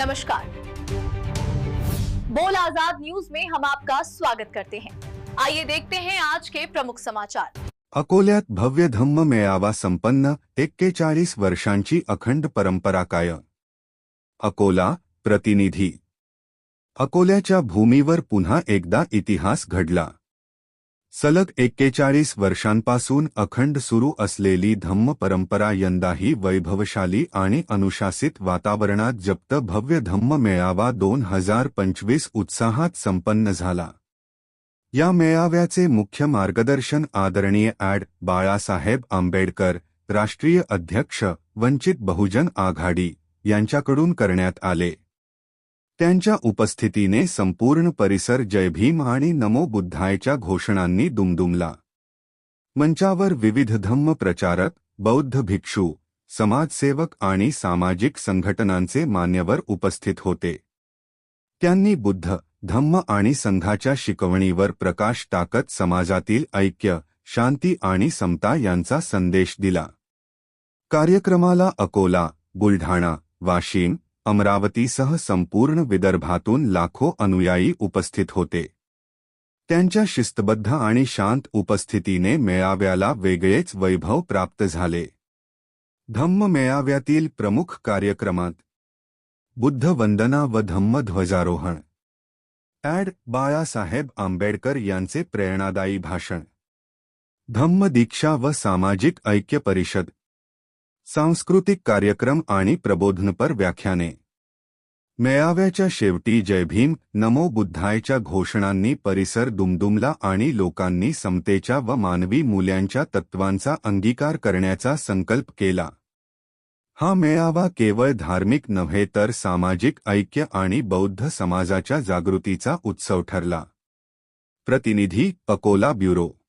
नमस्कार। बोल आज़ाद न्यूज़ में हम आपका स्वागत करते हैं। आइए देखते हैं आज के प्रमुख समाचार। अकोल्यात भव्य धम्म मेळावा संपन्न, एक्केचाळीस वर्षांची अखंड परंपरा काय अकोला प्रतिनिधी. अकोल्याच्या भूमीवर पुन्हा एकदा इतिहास घडला. सलग एक्केचाळीस वर्षांपासून अखंड सुरू असलेली धम्म परंपरा यंदाही वैभवशाली आणि अनुशासित वातावरणात जप्त भव्य धम्म मेळावा दोन हजार पंचवीस उत्साहात संपन्न झाला. या मेळाव्याचे मुख्य मार्गदर्शन आदरणीय ॲड बाळासाहेब आंबेडकर राष्ट्रीय अध्यक्ष वंचित बहुजन आघाडी यांच्याकडून करण्यात आले. त्यांच्या उपस्थितीने संपूर्ण परिसर जय भीम आणि नमो बुद्धायच्या घोषणांनी दुमदुमला. मंचावर विविध धम्म प्रचारक बौद्ध भिक्षू समाजसेवक आणि सामाजिक संघटनांचे मान्यवर उपस्थित होते. त्यांनी बुद्ध धम्म आणि संघाच्या शिकवणीवर प्रकाश टाकत समाजातील ऐक्य शांती आणि समता यांचा संदेश दिला. कार्यक्रमाला अकोला बुलढाणा वाशिम अमरावतीसह संपूर्ण विदर्भातून लाखो अनुयायी उपस्थित होते. शिस्तबद्ध आणि शांत उपस्थितीने मेळाव्याला वेगळेच वैभव प्राप्त झाले. धम्म मेळाव्यातील प्रमुख कार्यक्रमात बुद्ध वंदना व धम्म ध्वजारोहण. ॲड बाळासाहेब आंबेडकर प्रेरणादायी भाषण. धम्म दीक्षा व सामाजिक ऐक्य परिषद. सांस्कृतिक कार्यक्रम आणि प्रबोधनपर व्याख्याने. मेळाव्याच्या शेवटी जय भीम नमो बुद्धायच्या घोषणांनी परिसर दुमदुमला आणि लोकांनी समतेच्या व मानवी मूल्यांच्या तत्वांचा अंगीकार करण्याचा संकल्प केला. हा मेळावा केवळ धार्मिक नव्हे तर सामाजिक ऐक्य आणि बौद्ध समाजाच्या जागृतीचा उत्सव ठरला. प्रतिनिधी अकोला ब्युरो.